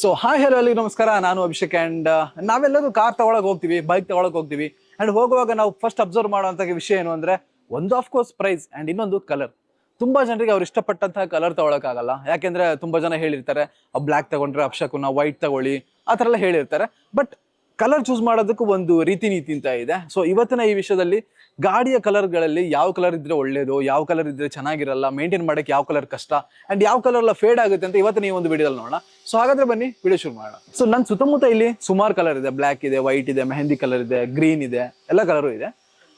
So hi hello ಅಲ್ಲಿ ನಮಸ್ಕಾರ. ನಾನು ಅಭಿಷೇಕ್ ಅಂಡ್ ನಾವೆಲ್ಲರೂ ಕಾರ್ ತಗೊಳಕ್ ಹೋಗ್ತೀವಿ ಬೈಕ್ ತಗೊಳಕ್ ಹೋಗ್ತೀವಿ. ಅಂಡ್ ಹೋಗುವಾಗ ನಾವು ಫಸ್ಟ್ ಅಬ್ಸರ್ವ್ ಮಾಡುವಂತ ವಿಷಯ ಏನು ಅಂದ್ರೆ, ಒಂದು ಆಫ್ ಕೋರ್ಸ್ ಪ್ರೈಸ್ ಅಂಡ್ ಇನ್ನೊಂದು ಕಲರ್ ತುಂಬಾ ಜನರಿಗೆ ಅವ್ರು ಇಷ್ಟಪಟ್ಟಂತಹ ಕಲರ್ ತಗೊಳಕ್ ಆಗಲ್ಲ ಯಾಕೆಂದ್ರೆ ತುಂಬಾ ಜನ ಹೇಳಿರ್ತಾರೆ ಬ್ಲ್ಯಾಕ್ ತಗೊಂಡ್ರೆ ಅಪ್ಶಕುನ ವೈಟ್ ತಗೊಳ್ಳಿ, ಆ ಥರ ಎಲ್ಲ ಹೇಳಿರ್ತಾರೆ. ಬಟ್ ಕಲರ್ ಚೂಸ್ ಮಾಡೋದಕ್ಕೂ ಒಂದು ರೀತಿ ನೀತಿ ಅಂತ ಇದೆ. ಸೊ ಇವತ್ತಿನ ಈ ವಿಷಯದಲ್ಲಿ ಗಾಡಿಯ ಕಲರ್ಗಳಲ್ಲಿ ಯಾವ ಕಲರ್ ಇದ್ರೆ ಒಳ್ಳೇದು, ಯಾವ ಕಲರ್ ಇದ್ರೆ ಚೆನ್ನಾಗಿರಲ್ಲ ಮೇಂಟೈನ್ ಮಾಡಕ್ಕೆ ಯಾವ ಕಲರ್ ಕಷ್ಟ ಅಂಡ್ ಯಾವ ಕಲರ್ ಎಲ್ಲ ಫೇಡ್ ಆಗುತ್ತೆ ಅಂತ ಇವತ್ತು ನೀವು ಒಂದು ವಿಡಿಯೋದಲ್ಲಿ ನೋಡೋಣ. ಸೊ ಹಾಗಾದ್ರೆ ಬನ್ನಿ ವಿಡಿಯೋ ಶುರು ಮಾಡೋಣ. ಸೊ ನನ್ನ ಸುತ್ತಮುತ್ತ ಇಲ್ಲಿ ಸುಮಾರು ಕಲರ್ ಇದೆ. ಬ್ಲ್ಯಾಕ್ ಇದೆ ವೈಟ್ ಇದೆ, ಮೆಹಂದಿ ಕಲರ್ ಇದೆ ಗ್ರೀನ್ ಇದೆ, ಎಲ್ಲ ಕಲರು ಇದೆ.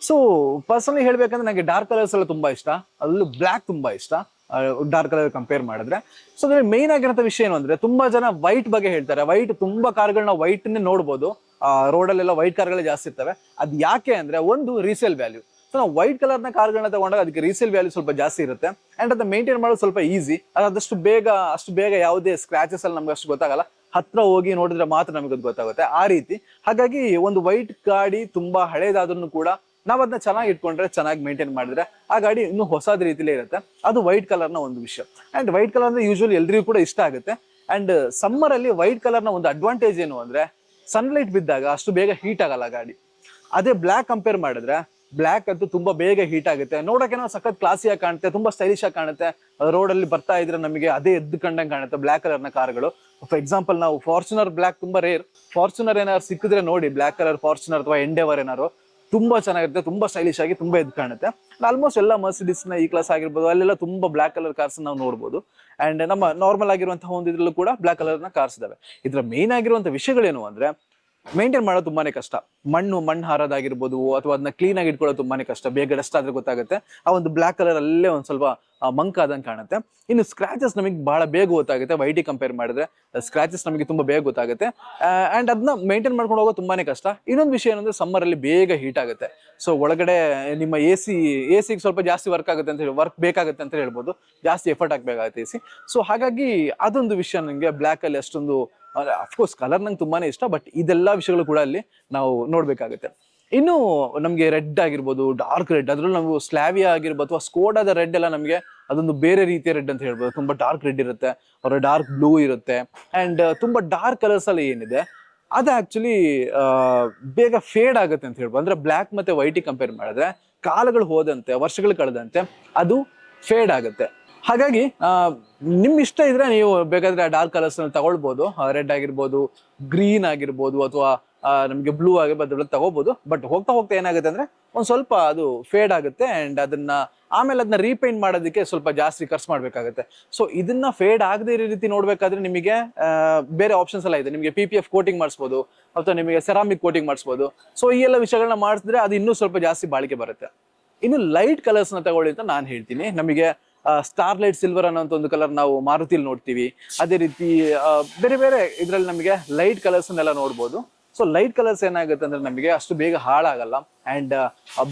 ಸೊ ಪರ್ಸನಲಿ ಹೇಳ್ಬೇಕಂದ್ರೆ ನನಗೆ ಡಾರ್ಕ್ ಕಲರ್ಸ್ ಎಲ್ಲ ತುಂಬಾ ಇಷ್ಟ. ಅಲ್ಲೂ ಬ್ಲ್ಯಾಕ್ ತುಂಬಾ ಇಷ್ಟ. ಡಾರ್ಕ್ ಕಲರ್ ಕಂಪೇರ್ ಮಾಡಿದ್ರೆ. ಸೊ ಅದ್ರಲ್ಲಿ ಮೇನ್ ಆಗಿರೋ ವಿಷಯ ಏನು ಅಂದ್ರೆ, ತುಂಬಾ ಜನ ವೈಟ್ ಬಗ್ಗೆ ಹೇಳ್ತಾರೆ. ವೈಟ್ ತುಂಬಾ ಕಾರ್ಗಳನ್ನ ವೈಟ್ ನೋಡ್ಬೋದು. ರೋಡಲ್ಲೆಲ್ಲ ವೈಟ್ ಕಾರ್ಗಳೇ ಜಾಸ್ತಿ ಇರ್ತವೆ. ಅದ್ ಯಾಕೆ ಅಂದ್ರೆ, ಒಂದು ರೀಸೇಲ್ ವ್ಯಾಲ್ಯೂ ಸೊ ನಾವು ವೈಟ್ ಕಲರ್ನ ಕಾರ್ಗಳನ್ನ ತಗೊಂಡಾಗ ಅದಕ್ಕೆ ರೀಸೇಲ್ ವ್ಯಾಲ್ಯೂ ಸ್ವಲ್ಪ ಜಾಸ್ತಿ ಇರುತ್ತೆ. ಅಂಡ್ ಅದನ್ನ ಮೇಂಟೈನ್ ಮಾಡೋದು ಸ್ವಲ್ಪ ಈಸಿ ಅದಷ್ಟು ಬೇಗ, ಅಷ್ಟು ಬೇಗ ಯಾವುದೇ ಸ್ಕ್ರಾಚಸ್ ಅಲ್ಲಿ ನಮ್ಗೆ ಅಷ್ಟು ಗೊತ್ತಾಗಲ್ಲ. ಹತ್ರ ಹೋಗಿ ನೋಡಿದ್ರೆ ಮಾತ್ರ ನಮಗೆ ಗೊತ್ತಾಗುತ್ತೆ. ಆ ರೀತಿ. ಹಾಗಾಗಿ ಒಂದು ವೈಟ್ ಗಾಡಿ ತುಂಬಾ ಹಳೇದಾದ್ರೂ ಕೂಡ ನಾವ್ ಅದನ್ನ ಚೆನ್ನಾಗಿ ಇಟ್ಕೊಂಡ್ರೆ ಚೆನ್ನಾಗಿ ಮೇಂಟೈನ್ ಮಾಡಿದ್ರೆ ಆ ಗಾಡಿ ಇನ್ನೂ ಹೊಸದ ರೀತಿಲೇ ಇರುತ್ತೆ. ಅದು ವೈಟ್ ಕಲರ್ನ ಒಂದು ವಿಷಯ. ಅಂಡ್ ವೈಟ್ ಕಲರ್ ಅಂದ್ರೆ ಯೂಶುವಲಿ ಎಲ್ರಿಗೂ ಕೂಡ ಇಷ್ಟ ಆಗುತ್ತೆ. ಅಂಡ್ ಸಮ್ಮರ್ ಅಲ್ಲಿ ವೈಟ್ ಕಲರ್ನ ಒಂದು ಅಡ್ವಾಂಟೇಜ್ ಏನು ಅಂದ್ರೆ ಸನ್ಲೈಟ್ ಬಿದ್ದಾಗ ಅಷ್ಟು ಬೇಗ ಹೀಟ್ ಆಗಲ್ಲ ಗಾಡಿ. ಅದೇ ಬ್ಲ್ಯಾಕ್ ಕಂಪೇರ್ ಮಾಡಿದ್ರೆ ಬ್ಲ್ಯಾಕ್ ಅಂತೂ ತುಂಬಾ ಬೇಗ ಹೀಟ್ ಆಗುತ್ತೆ. ನೋಡಕ್ಕೆ ನಾವು ಸಖತ್ ಕ್ಲಾಸಿಯಾಗಿ ಕಾಣುತ್ತೆ, ತುಂಬಾ ಸ್ಟೈಲಿಶ್ ಆಗಿ ಕಾಣುತ್ತೆ. ರೋಡ್ ಅಲ್ಲಿ ಬರ್ತಾ ಇದ್ರೆ ನಮಗೆ ಅದೇ ಎದ್ದು ಕಂಡಂಗೆ ಕಾಣುತ್ತೆ ಬ್ಲ್ಯಾಕ್ ಕಲರ್ನ ಕಾರ್ಗಳು. ಫಾರ್ ಎಕ್ಸಾಂಪಲ್ ನಾವು ಫಾರ್ಚುನರ್ ಬ್ಲ್ಯಾಕ್ ತುಂಬಾ ರೇರ್ ಫಾರ್ಚುನರ್ ಏನಾದ್ರು ಸಿಕ್ಕಿದ್ರೆ ನೋಡಿ ಬ್ಲ್ಯಾಕ್ ಕಲರ್ ಫಾರ್ಚುನರ್ ಅಥವಾ ಎಂಡೆವರ್ ಏನಾರು ತುಂಬಾ ಚೆನ್ನಾಗಿರುತ್ತೆ, ತುಂಬಾ ಸ್ಟೈಲಿಶ್ ಆಗಿ ತುಂಬಾ ಎದ್ದು ಕಾಣುತ್ತೆ. ಆಲ್ಮೋಸ್ಟ್ ಎಲ್ಲ ಮರ್ಸಿಡಿಸ್ನ ಈ ಕ್ಲಾಸ್ ಆಗಿರ್ಬೋದು, ಅಲ್ಲೆಲ್ಲ ತುಂಬಾ ಬ್ಲಾಕ್ ಕಲರ್ ಕಾರ್ಸ್ ನಾವು ನೋಡಬಹುದು ಅಂಡ್ ನಮ್ಮ ನಾರ್ಮಲ್ ಆಗಿರುವಂತಹ ಒಂದು ಇದ್ರಲ್ಲೂ ಕೂಡ ಬ್ಲಾಕ್ ಕಲರ್ನ ಕಾರ್ಸ್ ಇದಾವೆ. ಇದ್ರ ಮೇನ್ ಆಗಿರುವಂತಹ ವಿಷಯಗಳೇನು ಅಂದ್ರೆ ಮೇಂಟೈನ್ ಮಾಡೋದು ತುಂಬಾನೇ ಕಷ್ಟ. ಮಣ್ಣು ಮಣ್ಣು ಹಾರೋದಾಗಿರ್ಬೋದು ಅಥವಾ ಅದನ್ನ ಕ್ಲೀನ್ ಆಗಿ ಇಟ್ಕೊಳ್ಳೋದು ತುಂಬಾನೇ ಕಷ್ಟ. ಬೇಗ ಡಸ್ಟ್ ಆದ್ರೆ ಗೊತ್ತಾಗುತ್ತೆ. ಆ ಒಂದು ಬ್ಲಾಕ್ ಕಲರ್ ಅಲ್ಲೇ ಒಂದ್ ಸ್ವಲ್ಪ ಮಂಕ್ ಆದಂಗೆ ಕಾಣುತ್ತೆ. ಇನ್ನು ಸ್ಕ್ರಾಚಸ್ ನಮಗೆ ಬಹಳ ಬೇಗ ಗೊತ್ತಾಗುತ್ತೆ. ವೈಟಿ ಕಂಪೇರ್ ಮಾಡಿದ್ರೆ ಸ್ಕ್ರಾಚಸ್ ನಮಗೆ ತುಂಬಾ ಬೇಗ ಗೊತ್ತಾಗುತ್ತೆ. ಅಂಡ್ ಅದನ್ನ ಮೇಂಟೈನ್ ಮಾಡ್ಕೊಂಡು ಹೋಗೋದು ತುಂಬಾನೇ ಕಷ್ಟ. ಇನ್ನೊಂದು ವಿಷಯ ಏನಂದ್ರೆ ಸಮ್ಮರ್ ಅಲ್ಲಿ ಬೇಗ ಹೀಟ್ ಆಗುತ್ತೆ. ಸೊ ಒಳಗಡೆ ನಿಮ್ಮ ಎ ಸಿ ಎ ಸಿಗೆ ಸ್ವಲ್ಪ ಜಾಸ್ತಿ ವರ್ಕ್ ಆಗುತ್ತೆ ಅಂತ ಹೇಳಿ ವರ್ಕ್ ಬೇಕಾಗುತ್ತೆ ಅಂತ ಹೇಳ್ಬೋದು. ಜಾಸ್ತಿ ಎಫರ್ಟ್ ಹಾಕ್ಬೇಕಾಗುತ್ತೆ ಎ ಸಿ ಸೊ ಹಾಗಾಗಿ ಅದೊಂದು ವಿಷಯ ನನಗೆ ಬ್ಲ್ಯಾಕ್ ಅಲ್ಲಿ ಅಷ್ಟೊಂದು ಅಫ್ಕೋರ್ಸ್ ಕಲರ್ ನಂಗೆ ತುಂಬಾನೇ ಇಷ್ಟ ಬಟ್ ಇದೆಲ್ಲ ವಿಷಯಗಳು ಕೂಡ ಅಲ್ಲಿ ನಾವು ನೋಡ್ಬೇಕಾಗುತ್ತೆ. ಇನ್ನು ನಮಗೆ ರೆಡ್ ಆಗಿರ್ಬೋದು ಡಾರ್ಕ್ ರೆಡ್ ಅದ್ರಲ್ಲಿ ನಾವು ಸ್ಲಾವಿಯಾ ಆಗಿರ್ಬೋದು, ಅಥವಾ ಸ್ಕೋಡಾದ ರೆಡ್ ಎಲ್ಲ ನಮಗೆ ಅದೊಂದು ಬೇರೆ ರೀತಿಯ ರೆಡ್ ಅಂತ ಹೇಳ್ಬೋದು. ತುಂಬಾ ಡಾರ್ಕ್ ರೆಡ್ ಇರುತ್ತೆ, ಅವರ ಡಾರ್ಕ್ ಬ್ಲೂ ಇರುತ್ತೆ ಅಂಡ್ ತುಂಬಾ ಡಾರ್ಕ್ ಕಲರ್ಸ್ ಅಲ್ಲಿ ಏನಿದೆ, ಅದು ಆಕ್ಚುಲಿ ಬೇಗ ಫೇಡ್ ಆಗುತ್ತೆ ಅಂತ ಹೇಳ್ಬೋದು. ಅಂದ್ರೆ ಬ್ಲ್ಯಾಕ್ ಮತ್ತೆ ವೈಟಿಗೆ ಕಂಪೇರ್ ಮಾಡಿದ್ರೆ, ಕಾಲಗಳು ಹೋದಂತೆ, ವರ್ಷಗಳು ಕಳೆದಂತೆ, ಅದು ಫೇಡ್ ಆಗುತ್ತೆ. ಹಾಗಾಗಿ ನಿಮ್ಮ ನಿಮ್ ಇಷ್ಟ ಇದ್ರೆ ನೀವು ಬೇಕಾದ್ರೆ ಡಾರ್ಕ್ ಕಲರ್ಸ್ ತಗೊಳ್ಬಹುದು ರೆಡ್ ಆಗಿರ್ಬೋದು ಗ್ರೀನ್ ಆಗಿರ್ಬೋದು ಅಥವಾ ನಮಗೆ ಬ್ಲೂ ಆಗಿರ್ಬೋದು ತಗೋಬಹುದು ಬಟ್ ಹೋಗ್ತಾ ಹೋಗ್ತಾ ಏನಾಗುತ್ತೆ ಅಂದ್ರೆ, ಒಂದ್ ಸ್ವಲ್ಪ ಅದು ಫೇಡ್ ಆಗುತ್ತೆ ಅಂಡ್ ಅದನ್ನ ಆಮೇಲೆ ಅದನ್ನ ರೀಪೇಂಟ್ ಮಾಡೋದಕ್ಕೆ ಸ್ವಲ್ಪ ಜಾಸ್ತಿ ಖರ್ಚು ಮಾಡ್ಬೇಕಾಗುತ್ತೆ. ಸೊ ಇದನ್ನ ಫೇಡ್ ಆಗದೆ ಇರೋ ರೀತಿ ನೋಡ್ಬೇಕಾದ್ರೆ ನಿಮಗೆ ಬೇರೆ ಆಪ್ಷನ್ಸ್ ಎಲ್ಲ ಇದೆ. ನಿಮಗೆ ಪಿ ಪಿ ಎಫ್ ಕೋಟಿಂಗ್ ಮಾಡಿಸ್ಬೋದು, ಅಥವಾ ನಿಮಗೆ ಸೆರಾಮಿಕ್ ಕೋಟಿಂಗ್ ಮಾಡಿಸ್ಬೋದು. ಸೊ ಈ ಎಲ್ಲ ವಿಷಯಗಳನ್ನ ಮಾಡಿಸಿದ್ರೆ ಅದು ಇನ್ನೂ ಸ್ವಲ್ಪ ಜಾಸ್ತಿ ಬಾಳಿಕೆ ಬರುತ್ತೆ. ಇನ್ನು ಲೈಟ್ ಕಲರ್ಸ್ನ ತಗೊಳ್ಳಿ ಅಂತ ನಾನು ಹೇಳ್ತೀನಿ. ನಮಗೆ ಸ್ಟಾರ್ ಲೈಟ್ ಸಿಲ್ವರ್ ಅನ್ನೋ ಒಂದು ಕಲರ್ ನಾವು ಮಾರುತಿಲ್ ನೋಡ್ತೀವಿ. ಅದೇ ರೀತಿ ಬೇರೆ ಬೇರೆ ಇದ್ರಲ್ಲಿ ನಮಗೆ ಲೈಟ್ ಕಲರ್ಸ್ ಎಲ್ಲ ನೋಡ್ಬೋದು. ಸೊ ಲೈಟ್ ಕಲರ್ಸ್ ಏನಾಗುತ್ತೆ ಅಂದ್ರೆ ನಮಗೆ ಅಷ್ಟು ಬೇಗ ಹಾಳಾಗಲ್ಲ. ಅಂಡ್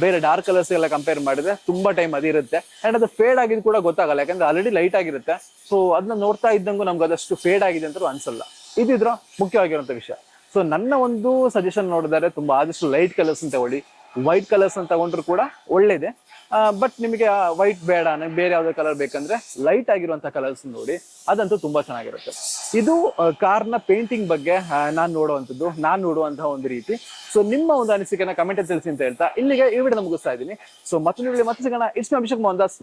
ಬೇರೆ ಡಾರ್ಕ್ ಕಲರ್ಸ್ ಎಲ್ಲ ಕಂಪೇರ್ ಮಾಡಿದ್ರೆ ತುಂಬಾ ಟೈಮ್ ಅದಿರುತ್ತೆ ಅಂಡ್ ಅದು ಫೇಡ್ ಆಗಿದ್ ಕೂಡ ಗೊತ್ತಾಗಲ್ಲ, ಯಾಕಂದ್ರೆ ಆಲ್ರೆಡಿ ಲೈಟ್ ಆಗಿರುತ್ತೆ. ಸೊ ಅದನ್ನ ನೋಡ್ತಾ ಇದ್ದಂಗೂ ನಮ್ಗೆ ಅದಷ್ಟು ಫೇಡ್ ಆಗಿದೆ ಅಂತ ಅನ್ಸಲ್ಲ. ಇದಿದ್ರ ಮುಖ್ಯವಾಗಿರುವಂತ ವಿಷಯ. ಸೊ ನನ್ನ ಒಂದು ಸಜೆಷನ್ ನೋಡಿದರೆ ತುಂಬಾ ಆದಷ್ಟು ಲೈಟ್ ಕಲರ್ಸ್ ಅಂತ ತಗೊಳ್ಳಿ. ವೈಟ್ ಕಲರ್ಸ್ ಅಂತ ತಗೊಂಡ್ರು ಕೂಡ ಒಳ್ಳೇದೆ. ಬಟ್ ನಿಮಗೆ ವೈಟ್ ಬೇಡ ನನಗೆ ಬೇರೆ ಯಾವ್ದೇ ಕಲರ್ ಬೇಕಂದ್ರೆ ಲೈಟ್ ಆಗಿರುವಂತ ಕಲರ್ಸ್ ನೋಡಿ, ಅದಂತೂ ತುಂಬಾ ಚೆನ್ನಾಗಿರುತ್ತೆ. ಇದು ಕಾರ್ನ ಪೇಂಟಿಂಗ್ ಬಗ್ಗೆ ನಾನು ನೋಡುವಂಥದ್ದು, ನಾನು ನೋಡುವಂತಹ ಒಂದು ರೀತಿ. ಸೊ ನಿಮ್ಮ ಒಂದು ಅನಿಸಿಕೆನ ಕಮೆಂಟ್ ತಿಳಿಸಿ ಅಂತ ಹೇಳ್ತಾ, ಇಲ್ಲಿಗೆ ಈ ವಿಡಿಯೋ ಮುಗಿಸ್ತಾ ಇದ್ದೀನಿ. ಸೊ ಮತ್ತೊಂದು video ಮತ್ತೆ ಸಿಗೋಣ. ಮೈ ಅಭಿಷೇಕ್ ಮೋಹನ್ ದಾಸ್.